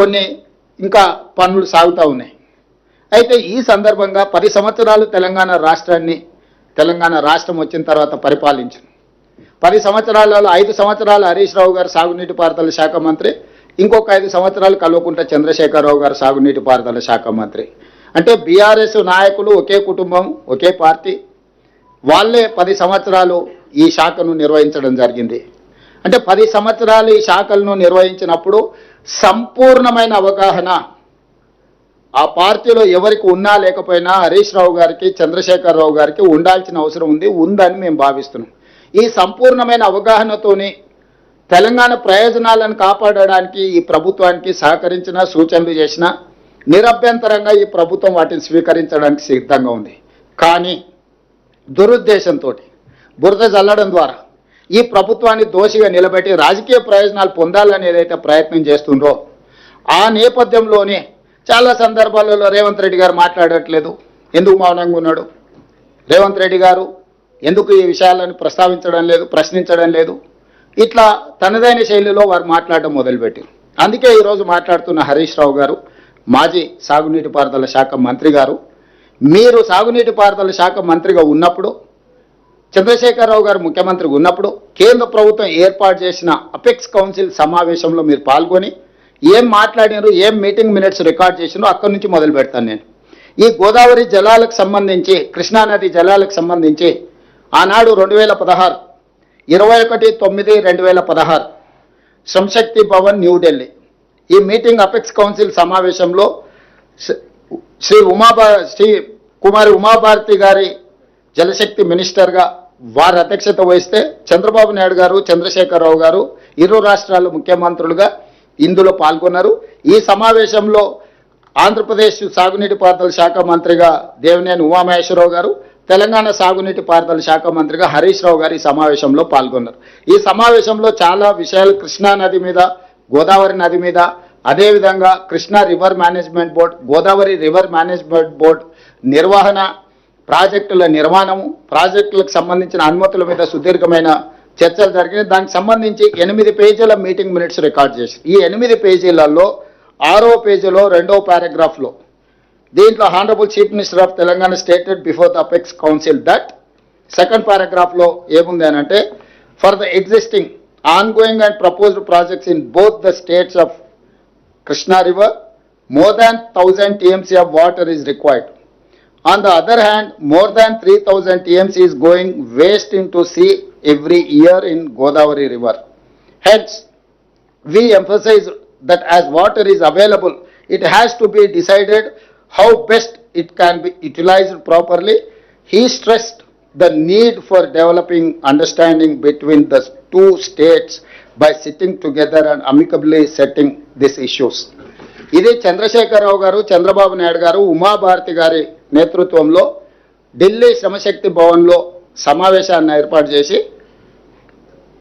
కొన్ని ఇంకా పనులు సాగుతూ ఉన్నాయి. అయితే ఈ సందర్భంగా పది సంవత్సరాలు తెలంగాణ రాష్ట్రాన్ని తెలంగాణ రాష్ట్రం వచ్చిన తర్వాత పరిపాలించింది. పది సంవత్సరాలలో ఐదు సంవత్సరాలు హరీష్ రావు గారు సాగునీటి పారుదల శాఖ మంత్రి ఇంకొక ఐదు సంవత్సరాలు కల్వకుంట చంద్రశేఖరరావు గారు సాగునీటి పారుదల శాఖ మంత్రి. అంటే బీఆర్ఎస్ నాయకులు ఒకే కుటుంబం ఒకే పార్టీ వాళ్ళే పది సంవత్సరాలు ఈ శాఖను నిర్వహించడం జరిగింది. అంటే పది సంవత్సరాలు ఈ శాఖలను నిర్వహించినప్పుడు సంపూర్ణమైన అవగాహన. ఆ పార్టీలో ఎవరికి ఉన్నా లేకపోయినా హరీష్ రావు గారికి చంద్రశేఖర్ రావు గారికి ఉండాల్సిన అవసరం ఉంది ఉందని మేము భావిస్తున్నాం. ఈ సంపూర్ణమైన అవగాహనతోని తెలంగాణ ప్రయోజనాలను కాపాడడానికి ఈ ప్రభుత్వానికి సహకరించిన సూచనలు చేసిన నిరభ్యంతరంగా ఈ ప్రభుత్వం వాటిని స్వీకరించడానికి సిద్ధంగా ఉంది. కానీ దురుద్దేశంతో బురద చల్లడం ద్వారా ఈ ప్రభుత్వాన్ని దోషిగా నిలబెట్టి రాజకీయ ప్రయోజనాలు పొందాలని ఏదైతే ప్రయత్నం చేస్తుండో ఆ నేపథ్యంలోనే చాలా సందర్భాలలో రేవంత్ రెడ్డి గారు మాట్లాడట్లేదు. ఎందుకు మౌనంగా ఉన్నాడు? రేవంత్ రెడ్డి గారు ఎందుకు ఈ విషయాలను ప్రస్తావించడం లేదు ప్రశ్నించడం లేదు? ఇట్లా తనదైన శైలిలో వారు మాట్లాడడం మొదలుపెట్టారు. అందుకే ఈరోజు మాట్లాడుతున్న హరీష్ రావు గారు మాజీ సాగునీటి పారుదల శాఖ మంత్రి గారు మీరు సాగునీటి పారుదల శాఖ మంత్రిగా ఉన్నప్పుడు చంద్రశేఖరరావు గారు ముఖ్యమంత్రిగా ఉన్నప్పుడు కేంద్ర ప్రభుత్వం ఏర్పాటు చేసిన అపెక్స్ కౌన్సిల్ సమావేశంలో మీరు పాల్గొని ఏం మాట్లాడినారు ఏం మీటింగ్ మినిట్స్ రికార్డ్ చేసినారో అక్కడి నుంచి మొదలు పెడతాను నేను. ఈ గోదావరి జలాలకు సంబంధించి కృష్ణానది జలాలకు సంబంధించి ఆనాడు రెండు వేల పదహారు ఇరవై ఒకటి తొమ్మిది రెండు వేల పదహారు సంశక్తి భవన్ న్యూఢిల్లీ ఈ మీటింగ్ అపెక్స్ కౌన్సిల్ సమావేశంలో శ్రీ- శ్రీ ఉమాభా శ్రీ కుమారి ఉమాభారతి గారి జలశక్తి మినిస్టర్గా వారి అధ్యక్షత వహిస్తే చంద్రబాబు నాయుడు గారు చంద్రశేఖరరావు గారు ఇరు రాష్ట్రాల ముఖ్యమంత్రులుగా ఇందులో పాల్గొన్నారు. ఈ సమావేశంలో ఆంధ్రప్రదేశ్ సాగునీటి పారుదల శాఖ మంత్రిగా దేవినేని ఉమామహేశ్వరరావు గారు తెలంగాణ సాగునీటి పారుదల శాఖ మంత్రిగా హరీష్ రావు గారు ఈ సమావేశంలో పాల్గొన్నారు. ఈ సమావేశంలో చాలా విషయాలు కృష్ణా నది మీద గోదావరి నది మీద అదేవిధంగా Krishna river management board Godavari river management board నిర్వహణ ప్రాజెక్టుల నిర్మాణము ప్రాజెక్టులకు సంబంధించిన అనుమతుల మీద సుదీర్ఘమైన చర్చలు జరిగినాయి. దానికి సంబంధించి ఎనిమిది పేజీల మీటింగ్ మినిట్స్ రికార్డ్ చేసి ఈ ఎనిమిది పేజీలలో ఆరో పేజీలో రెండో పారాగ్రాఫ్లో దీంట్లో honourable chief minister of Telangana stated before the apex council that second పారాగ్రాఫ్లో ఏముంది అని అంటే for the existing ongoing and proposed projects in both the states of Krishna river more than thousand TMC of water is required On the other hand, more than 3000 TMC is going waste into sea every year in Godavari River. Hence, we emphasize that as water is available, it has to be decided how best it can be utilized properly. He stressed the need for developing understanding between the two states by sitting together and amicably setting these issues. ఇది చంద్రశేఖరరావు గారు చంద్రబాబు నాయుడు గారు ఉమాభారతి గారి నేతృత్వంలో ఢిల్లీ శ్రమశక్తి భవన్లో సమావేశాన్ని ఏర్పాటు చేసి